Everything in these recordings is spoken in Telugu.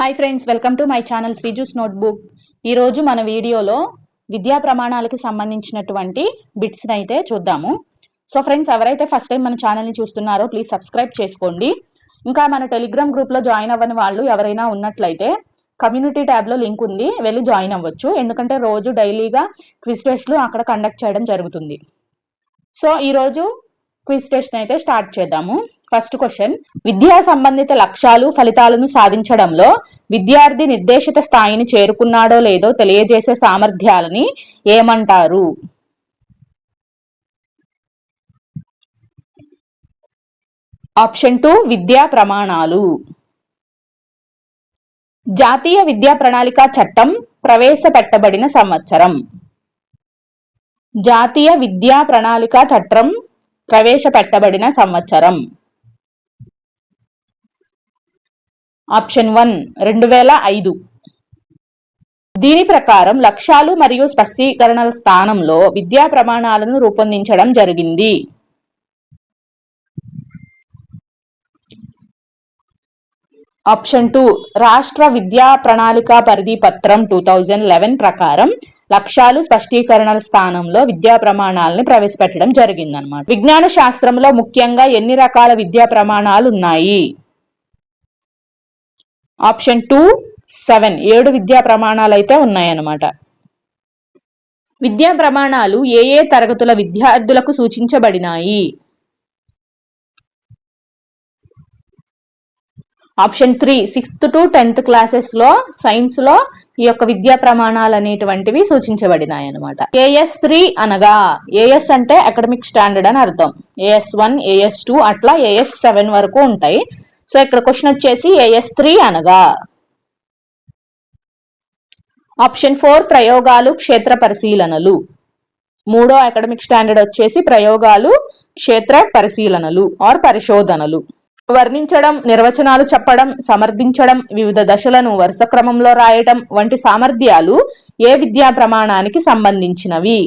Hi friends welcome to my channel శ్రీజూస్ notebook ఈరోజు మన వీడియోలో విద్యా ప్రమాణాలకి సంబంధించినటువంటి బిట్స్ని అయితే చూద్దాము. సో ఫ్రెండ్స్ ఎవరైతే ఫస్ట్ టైం మన ఛానల్ని చూస్తున్నారో ప్లీజ్ సబ్స్క్రైబ్ చేసుకోండి. ఇంకా మన టెలిగ్రామ్ గ్రూప్లో జాయిన్ అవ్వని వాళ్ళు ఎవరైనా ఉన్నట్లయితే కమ్యూనిటీ ట్యాబ్లో లింక్ ఉంది వెళ్ళి జాయిన్ అవ్వచ్చు. ఎందుకంటే రోజు డైలీగా క్విజ్ టెస్ట్లు అక్కడ కండక్ట్ చేయడం జరుగుతుంది. సో ఈరోజు క్విజ్ టెస్ట్ అయితే స్టార్ట్ చేద్దాము. First question. విద్యా సంబంధిత లక్ష్యాలు ఫలితాలను సాధించడంలో విద్యార్థి నిర్దేశిత స్థాయిని చేరుకున్నాడో లేదో తెలియజేసే సామర్థ్యాలని ఏమంటారు? ఆప్షన్ టూ విద్యా ప్రమాణాలు. జాతీయ విద్యా ప్రణాళిక చట్టం ప్రవేశపెట్టబడిన సంవత్సరం. జాతీయ విద్యా ప్రణాళిక చట్టం ప్రవేశపెట్టబడిన సంవత్సరం. ఆప్షన్ వన్ రెండు వేల ఐదు. దీని ప్రకారం లక్ష్యాలు మరియు స్పష్టీకరణల స్థానంలో విద్యా ప్రమాణాలను రూపొందించడం జరిగింది. ఆప్షన్ టూ రాష్ట్ర విద్యా ప్రణాళిక పరిధి పత్రం టూ థౌజండ్ లెవెన్ ప్రకారం లక్ష్యాలు స్పష్టీకరణల స్థానంలో విద్యా ప్రమాణాలను ప్రవేశపెట్టడం జరిగిందనమాట విజ్ఞాన శాస్త్రంలో ముఖ్యంగా ఎన్ని రకాల విద్యా ప్రమాణాలు ఉన్నాయి? Option two seven. ఏడు విద్యా ప్రమాణాలు అయితే ఉన్నాయన్నమాట. విద్యా ప్రమాణాలు ఏ ఏ తరగతుల విద్యార్థులకు సూచించబడినాయి? Option three sixth to tenth క్లాసెస్లో సైన్స్లో ఈ యొక్క విద్యా ప్రమాణాలు అనేటువంటివి సూచించబడినాయి అనమాట ఏఎస్ త్రీ అనగా ఏఎస్ అంటే అకాడమిక్ స్టాండర్డ్ అని అర్థం. ఏఎస్ వన్ ఏఎస్ టూ అట్లా ఏఎస్ సెవెన్ వరకు ఉంటాయి. సో ఇక్కడ క్వశ్చన్ వచ్చేసి ఏఎస్ త్రీ అనగా ఆప్షన్ ఫోర్ ప్రయోగాలు క్షేత్ర పరిశీలనలు. మూడో అకాడమిక్ స్టాండర్డ్ వచ్చేసి ప్రయోగాలు క్షేత్ర పరిశీలనలు ఆర్ పరిశోధనలు. వర్ణించడం నిర్వచనాలు చెప్పడం సమర్థించడం వివిధ దశలను వరుస క్రమంలో రాయటం వంటి సామర్థ్యాలు ఏ విద్యా ప్రమాణానికి సంబంధించినవి?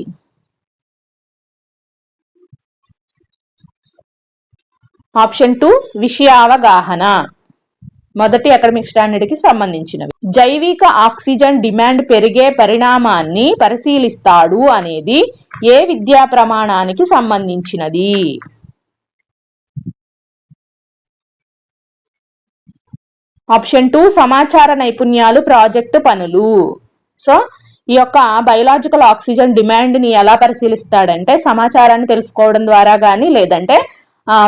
ఆప్షన్ టూ విషయావగాహన. మొదటి అకాడమిక్ స్టాండర్డ్కి సంబంధించినవి. జైవిక ఆక్సిజన్ డిమాండ్ పెరిగే పరిణామాన్ని పరిశీలిస్తాడు అనేది ఏ విద్యా ప్రమాణానికి సంబంధించినది? ఆప్షన్ టూ సమాచార నైపుణ్యాలు ప్రాజెక్టు పనులు. సో ఈ యొక్క బయలాజికల్ ఆక్సిజన్ డిమాండ్ని ఎలా పరిశీలిస్తాడంటే సమాచారాన్ని తెలుసుకోవడం ద్వారా కానీ లేదంటే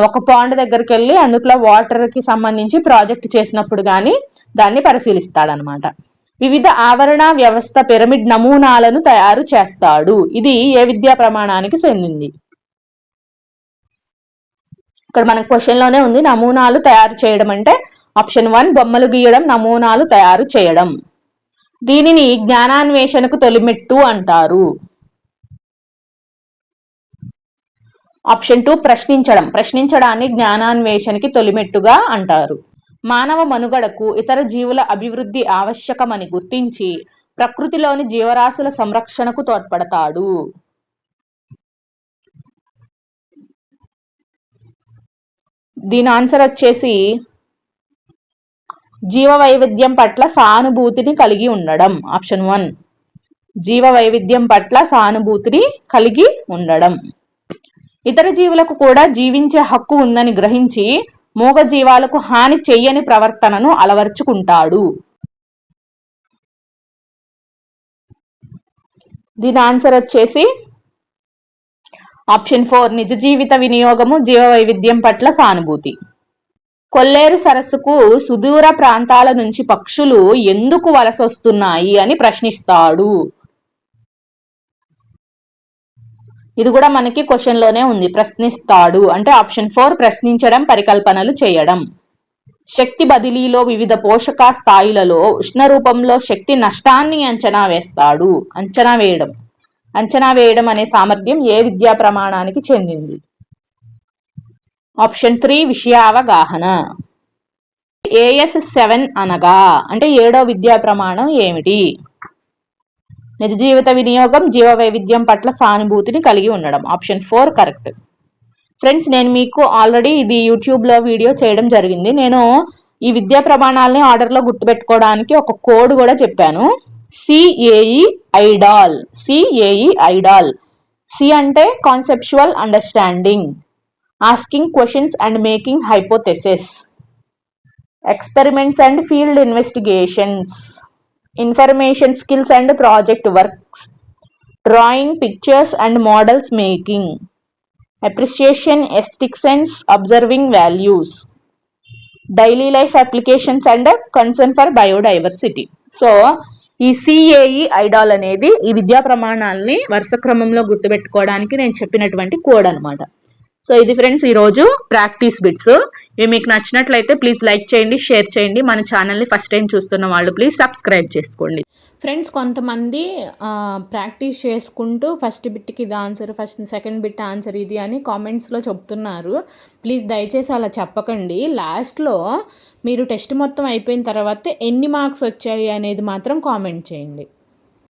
ఒక పాండ్ దగ్గరికి వెళ్ళి అందులో వాటర్కి సంబంధించి ప్రాజెక్ట్ చేసినప్పుడు కానీ దాన్ని పరిశీలిస్తాడనమాట. వివిధ ఆవరణ వ్యవస్థ పిరమిడ్ నమూనాలను తయారు చేస్తాడు. ఇది ఏ విద్యా ప్రమాణానికి చెందింది? ఇక్కడ మనకు క్వశ్చన్లోనే ఉంది. నమూనాలు తయారు చేయడం అంటే ఆప్షన్ వన్ బొమ్మలు గీయడం నమూనాలు తయారు చేయడం. దీనిని జ్ఞానాన్వేషణకు తొలిమెట్టు అంటారు. ఆప్షన్ టూ ప్రశ్నించడం. ప్రశ్నించడాన్ని జ్ఞానాన్వేషణకి తొలిమెట్టుగా అంటారు. మానవ మనుగడకు ఇతర జీవుల అభివృద్ధి ఆవశ్యకమని గుర్తించి ప్రకృతిలోని జీవరాశుల సంరక్షణకు తోడ్పడతాడు. దీని ఆన్సర్ వచ్చేసి జీవ వైవిధ్యం పట్ల సానుభూతిని కలిగి ఉండడం. ఆప్షన్ వన్ జీవ వైవిధ్యం పట్ల సానుభూతిని కలిగి ఉండడం. ఇతర జీవులకు కూడా జీవించే హక్కు ఉందని గ్రహించి మూగ జీవాలకు హాని చెయ్యని ప్రవర్తనను అలవర్చుకుంటాడు. దీని ఆన్సర్ వచ్చేసి ఆప్షన్ ఫోర్ నిజ జీవిత వినియోగము జీవ వైవిధ్యం పట్ల సానుభూతి. కొల్లేరు సరస్సుకు సుదూర ప్రాంతాల నుంచి పక్షులు ఎందుకు వలసొస్తున్నాయి అని ప్రశ్నిస్తాడు. ఇది కూడా మనకి క్వశ్చన్లోనే ఉంది. ప్రశ్నిస్తాడు. అంటే ఆప్షన్ ఫోర్ ప్రశ్నించడం పరికల్పనలు చేయడం. శక్తి బదిలీలో వివిధ పోషక స్థాయిలలో ఉష్ణ రూపంలో శక్తి నష్టాన్ని అంచనా వేస్తాడు. అంచనా వేయడం. అంచనా వేయడం అనే సామర్థ్యం ఏ విద్యా ప్రమాణానికి చెందింది? ఆప్షన్ త్రీ విషయావగాహన. ఏఎస్ సెవెన్ అనగా అంటే ఏడో విద్యా ప్రమాణం ఏమిటి? నిజ జీవిత వినియోగం జీవ వైవిధ్యం పట్ల సానుభూతిని కలిగి ఉండడం. ఆప్షన్ ఫోర్ కరెక్ట్ ఫ్రెండ్స్ నేను మీకు ఆల్రెడీ ఇది యూట్యూబ్లో వీడియో చేయడం జరిగింది. నేను ఈ విద్యా ప్రమాణాలని ఆర్డర్లో గుర్తుపెట్టుకోవడానికి ఒక కోడ్ కూడా చెప్పాను. CAE idol CAE idol C అంటే conceptual understanding asking questions and making hypothesis experiments and field investigations information skills and project works drawing pictures and models making appreciation and observing values daily life applications and concern for biodiversity so ఈ సిఏఈ ఐడాల్ అనేది ఈ విద్యా ప్రమాణాలని వరుస క్రమంలో గుర్తుపెట్టుకోవడానికి నేను చెప్పినటువంటి కోడ్ అనమాట సో ఇది ఫ్రెండ్స్ ఈరోజు ప్రాక్టీస్ బిట్స్. ఇవి మీకు నచ్చినట్లయితే ప్లీజ్ లైక్ చేయండి షేర్ చేయండి. మన ఛానల్ని ఫస్ట్ టైం చూస్తున్న వాళ్ళు ప్లీజ్ సబ్స్క్రైబ్ చేసుకోండి. ఫ్రెండ్స్ కొంతమంది ప్రాక్టీస్ చేసుకుంటూ ఫస్ట్ బిట్కి ఇది answer first second bit answer ఇది అని కామెంట్స్లో చెప్తున్నారు. ప్లీజ్ దయచేసి అలా చెప్పకండి. లాస్ట్లో మీరు టెస్ట్ మొత్తం అయిపోయిన తర్వాత ఎన్ని మార్క్స్ వచ్చాయి అనేది మాత్రం కామెంట్ చేయండి.